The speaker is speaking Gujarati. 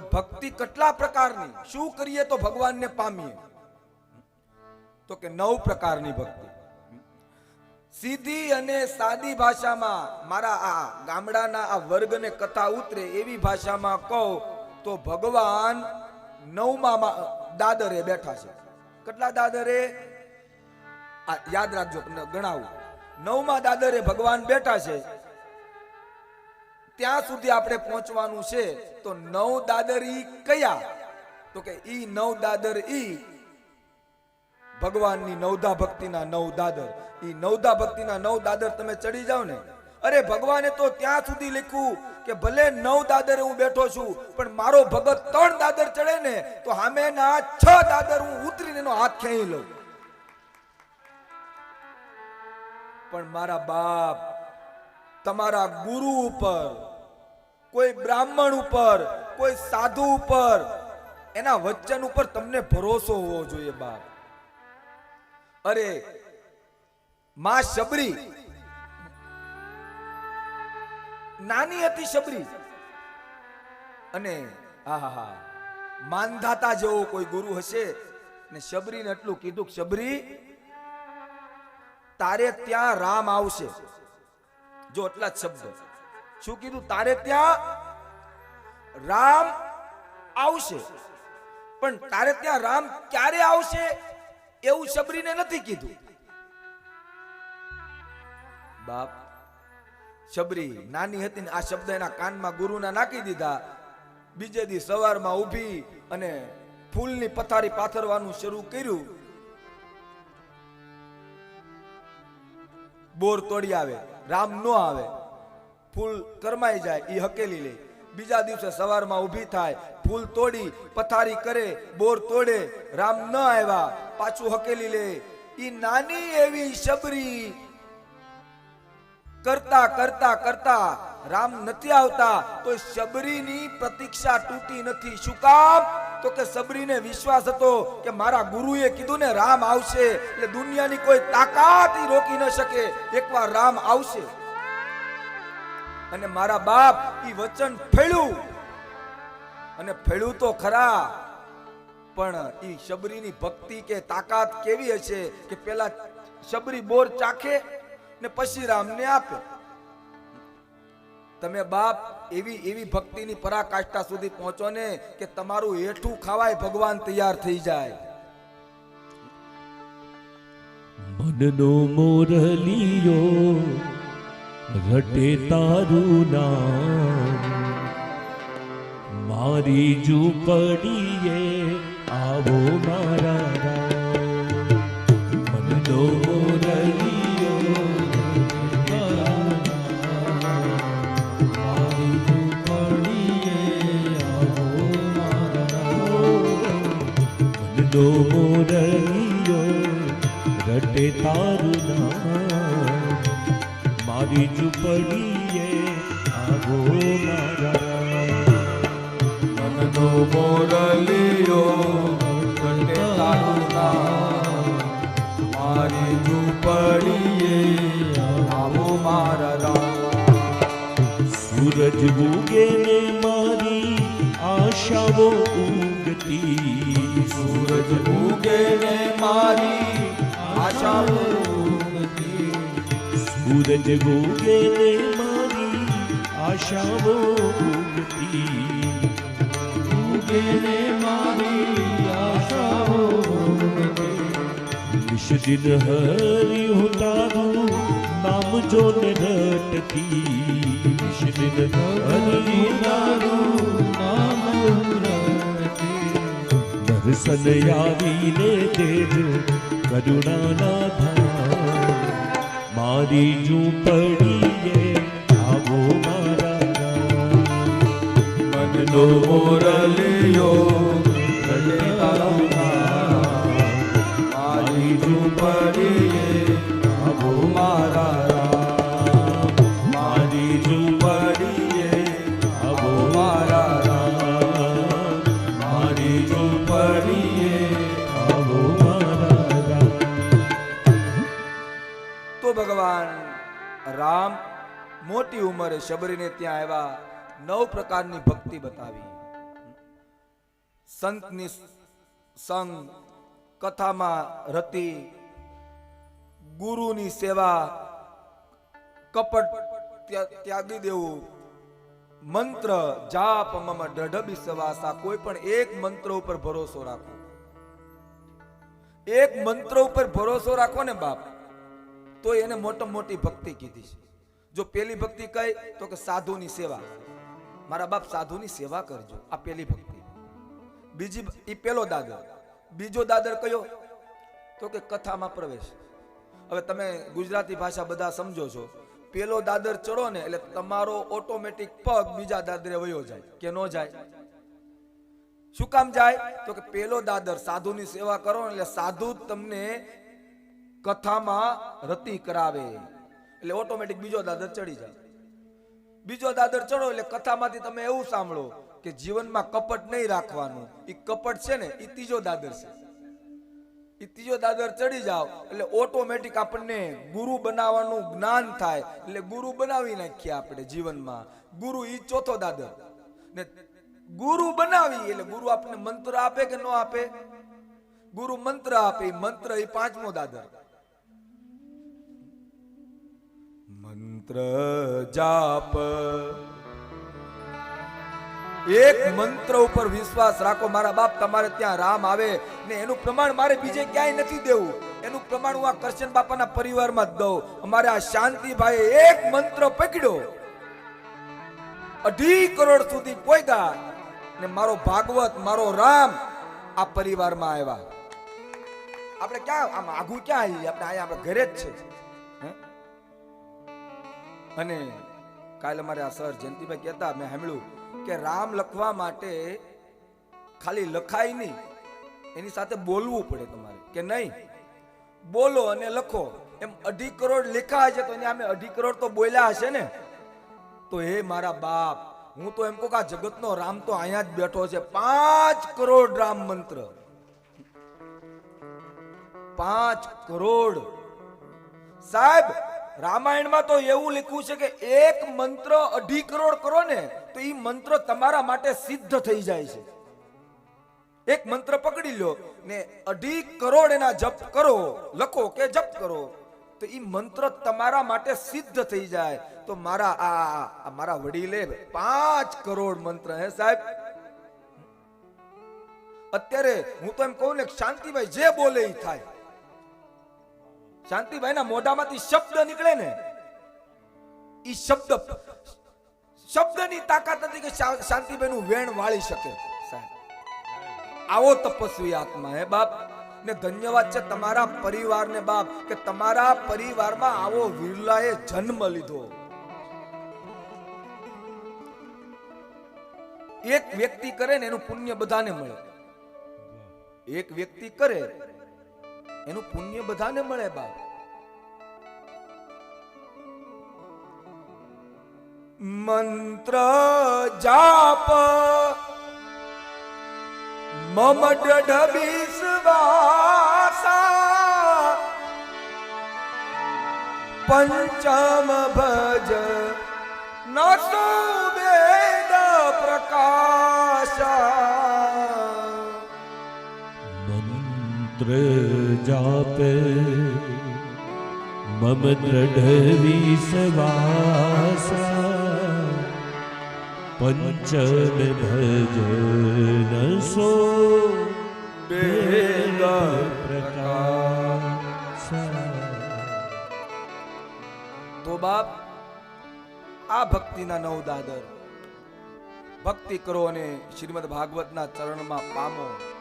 ભક્તિ કેટલા પ્રકારની? શું કરીએ તો ભગવાનને પામીએ? તો કે નવ પ્રકારની ભક્તિ. સીધી અને સાદી ભાષામાં મારા આ ગામડાના આ વર્ગને કથા ઉતરે એવી ભાષામાં કહું તો ભગવાન નવમાં દાદરે બેઠા છે. કેટલા દાદરે? યાદ રાખજો ગણાવું. નવમાં દાદરે ભગવાન બેઠા છે. ત્યાં સુધી આપણે પહોંચવાનું છે, તો નવ દાદર ઈ કયા? તો કે ઈ નવ દાદર ઈ ભગવાનની નવધા ભક્તિના નવ દાદર. ઈ નવધા ભક્તિના નવ દાદર તમે ચડી જાઓ ને. અરે ભગવાને તો ત્યાં સુધી લખ્યું કે ભલે નવ દાદર હું બેઠો છું, પણ મારો ભગત ત્રણ દાદર ચડે ને, તો સામેના છ દાદર હું ઉતરીને એનો હાથ ખેંચી લઉં. પણ મારા બાપ તમારા ગુરુ ઉપર, કોઈ બ્રાહ્મણ ઉપર, કોઈ સાધુ ઉપર, એના વચન ઉપર તમને ભરોસો હોવો જોઈએ બાપ. અરે, માં શબરી, નાની હતી શબરી. અને આહા માનધાતા જેવો કોઈ ગુરુ હશે, ને શબરીને એટલું કીધું શબરી, તારે ત્યાં રામ આવશે. જો એટલા જ શબ્દ. શું કીધું? તારે ત્યાં રામ આવશે. પણ તારે ત્યાં રામ ક્યારે આવશે એવું શબરીને નથી કીધું. બાપ, શબરી નાની હતી ને આ શબ્દ એના કાનમાં ગુરુના નાખી દીધા. બીજે દી સવારમાં ઊભી અને ફૂલની પથારી પાથરવાનું શરૂ કર્યું. બોર તોડી આવે. રામ નો આવે. ફૂલ કરમાઈ જાય એ હકેલી લે. બીજા દિવસે સવારમાં ઊભી થાય, ફૂલ તોડી, પથારી કરે, બોર તોડે, રામ ન આવ્યા, પાછું હકેલી લે. ઈ નાની એવી શબરી કરતા કરતા કરતા રામ નથી આવતા, તો શબરીની પ્રતીક્ષા તૂટી નથી. શું કામ? તો કે સબરીને વિશ્વાસ હતો કે મારા ગુરુએ કીધું ને રામ આવશે, એટલે દુનિયાની કોઈ તાકાત રોકી ન શકે. એકવાર રામ આવશે અને મારા બાપ એ વચન ફેળ્યું. અને ફેળ્યું તો ખરા, પણ એ શબરીની ભક્તિ કે તાકાત કેવી હશે કે પેલા શબરી બોર ચાખે ને પછી રામને આપે. તમે બાપ એવી એવી ભક્તિની પરાકાષ્ઠા સુધી પહોંચો ને કે તમારું હેઠું ખાવાય ભગવાન તૈયાર થઈ જાય. મનનો મોરલિયો રટે તારું નામ. મારી ઝૂંપડીએ આવો મારા મનનો ઝૂંપડીએ આવો મારા મનનો મોરલિયો કંઠે તારું મારી ઝૂંપડીએ આવો મારા રામ સૂરજ ઉગે ને મારી આશાઓ ઉગતી સૂરજ ઉગે ને મારી આશાઓ. ઉગે ને મારી આશાઓ ભોગતી ને મારી આશાઓ નિશ દિન હરી હું તારું નામ જો રટતી નિશ દિન હરી તારું નામ દર્શન આવીને તેજ કરુણાના મારી ઝૂંપડીએ મોટી ઉંમરે શબરીને ત્યાં આવ્યા નવ પ્રકારની ભક્તિ બતાવી. સંતની સંગ, કથામાં રતિ, ગુરુની સેવા, કપટ ત્યાગી દેવું, મંત્ર, જાપ, મમ દઢબી સવાસા, કોઈ પણ એક મંત્ર ઉપર ભરોસો રાખો. એક મંત્ર ઉપર ભરોસો રાખો ને બાપ, તો એને મોટા મોટી ભક્તિ કીધી છે. જો પેલી ભક્તિ કઈ તો કે સાધુની સેવા. મારા બાપ સાધુની સેવા કરજો, આ પેલી ભક્તિ. બીજી એ પેલો દાદર. બીજો દાદર કયો? તો કે કથામાં પ્રવેશ. હવે તમે ગુજરાતી ભાષા બધા સમજો છો. પેલો દાદર ચડો ને, એટલે તમારો ઓટોમેટિક પગ બીજા દાદરે વયો જાય, કે ન જાય. શું કામ જાય? તો કે પેલો દાદર સાધુની સેવા કરો એટલે સાધુ તમને કથામાં રતિ કરાવે. એટલે ઓટોમેટિક બીજો દાદર ચડી જાય. બીજો દાદર ચડો એટલે કથામાંથી તમે એવું સાંભળો કે જીવનમાં કપટ નહીં રાખવાનું. એ કપટ છે ને એ ત્રીજો દાદર છે. એ ત્રીજો દાદર ચડી જાવ એટલે ઓટોમેટિક આપણને ગુરુ બનાવવાનું જ્ઞાન થાય. એટલે ગુરુ બનાવી નાખીએ આપણે જીવનમાં. ગુરુ એ ચોથો દાદર. ને ગુરુ બનાવી એટલે ગુરુ આપણને મંત્ર આપે કે ન આપે? ગુરુ મંત્ર આપે મંત્ર એ પાંચમો દાદર. મંત્ર જાપ. એક મંત્ર ઉપર વિશ્વાસ રાખો, મારા બાપ તમારે ત્યાં રામ આવે ને એનું પ્રમાણ મારે બીજે ક્યાંય નથી દેવું. એનું પ્રમાણ હું આ કરશન બાપાના પરિવારમાં દઉં. અમારે આ શાંતિભાઈ એક મંત્ર પકડ્યો. અઢી કરોડ સુધી પહોંચ્યા ને મારો ભાગવત, મારો રામ આ પરિવારમાં આવ્યા. આપણે ક્યાં, આમ આઘું ક્યાં આવી આપણે અહીંયા, આપણે ઘરે જ છે? અને કાલે અમારે આ સર જયંતિભાઈ કહેતા, મેં સાંભળ્યું કે રામ લખવા માટે ખાલી લખાય નહીં, એની સાથે બોલવું પડે તમારે, કે નહીં? બોલો અને લખો. એમ અઢી કરોડ લેખા હશે તો એને અમે અઢી કરોડ તો બોલ્યા હશે ને? તો હે મારા બાપ, હું તો એમ કહું કે આ જગતનો રામ તો અહીંયા જ બેઠો છે. પાંચ કરોડ રામ મંત્ર. પાંચ કરોડ. સાહેબ રામાયણમાં તો એવું લખ્યું છે કે એક મંત્ર અઢી કરોડ કરો ને, તો એ મંત્ર તમારા માટે સિદ્ધ થઈ જાય છે. એક મંત્ર પકડી લો ને અઢી કરોડ એના જપ કરો, લખો કે જપ કરો, તો એ મંત્ર તમારા માટે સિદ્ધ થઈ જાય. તો મારા આ મારા વડીલે પાંચ કરોડ મંત્ર હે સાહેબ. અત્યારે હું તો એમ કહું ને શાંતિભાઈ, જે બોલે એ થાય. શાંતિભાઈ ના મોઢામાંથી શબ્દ નીકળે ને એ શબ્દ શબ્દની તાકાત નથી કે શા- શાંતિભાઈ નું વેણ વાળી શકે. આવો તપસ્વી આત્મા હે બાપ. ને ધન્યવાદ છે તમારા પરિવારને બાપ, કે તમારા પરિવારમાં આવો વિરલાએ જન્મ લીધો. એક વ્યક્તિ કરે ને એનું પુણ્ય બધાને મળે. એક વ્યક્તિ કરે એનું પુણ્ય બધાને મળે બાપ. મંત્ર જાપ મમ દઢ વિશ્વાસા પંચમ ભજ નસો મંત્ર જાપે મમ દ્રઢ વિશ્વાસા પંચમ ભજન સો વેદ પ્રકાશા. તો બાપ આ ભક્તિના નવ દાદર. ભક્તિ કરો અને શ્રીમદ ભાગવતના ચરણમાં પામો.